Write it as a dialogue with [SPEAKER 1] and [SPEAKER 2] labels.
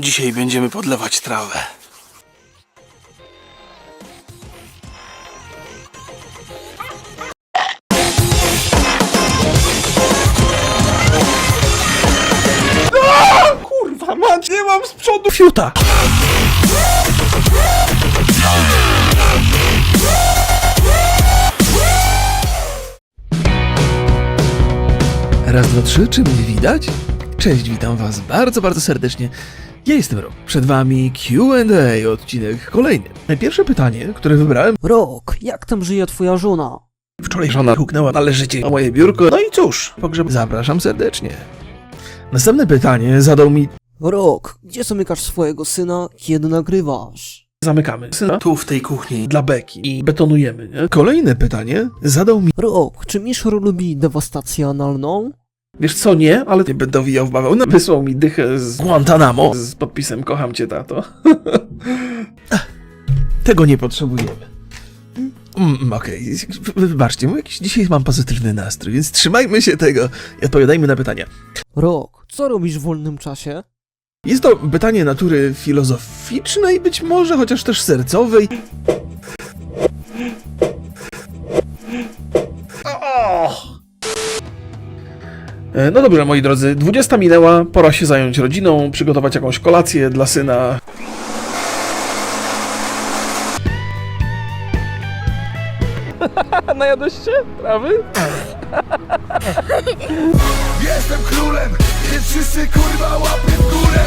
[SPEAKER 1] Dzisiaj będziemy podlewać trawę. Kurwa mać, nie mam z przodu fiuta! Raz, dwa, trzy, czy mnie widać? Cześć, witam was bardzo, bardzo serdecznie. Ja jestem Rob. Przed wami Q&A, odcinek kolejny. Pierwsze pytanie, które wybrałem,
[SPEAKER 2] Rok, jak tam żyje twoja żona?
[SPEAKER 1] wczoraj żona huknęła należycie na moje biurko. No i cóż, pogrzeb zapraszam serdecznie. Następne pytanie zadał mi...
[SPEAKER 2] Rok, gdzie zamykasz swojego syna, kiedy nagrywasz?
[SPEAKER 1] Zamykamy syna tu w tej kuchni dla beki i betonujemy, nie? Kolejne pytanie zadał mi...
[SPEAKER 2] Rok, czy Miszor lubi dewastację analną?
[SPEAKER 1] Wiesz co, nie, ale nie będę wijał w bawełnę. Wysłał mi dychę z Guantanamo z podpisem kocham cię, tato. Tego nie potrzebujemy. Mm, Okej, wybaczcie, bo jakiś dzisiaj mam pozytywny nastrój, więc trzymajmy się tego i odpowiadajmy na pytania.
[SPEAKER 2] Rok, co robisz w wolnym czasie?
[SPEAKER 1] Jest to pytanie natury filozoficznej, być może, chociaż też sercowej. No dobrze, moi drodzy, 20 minęła, pora się zająć rodziną, przygotować jakąś kolację dla syna. Najadłeś się trawy?
[SPEAKER 3] Jestem królem, więc wszyscy kurwa łapy w górę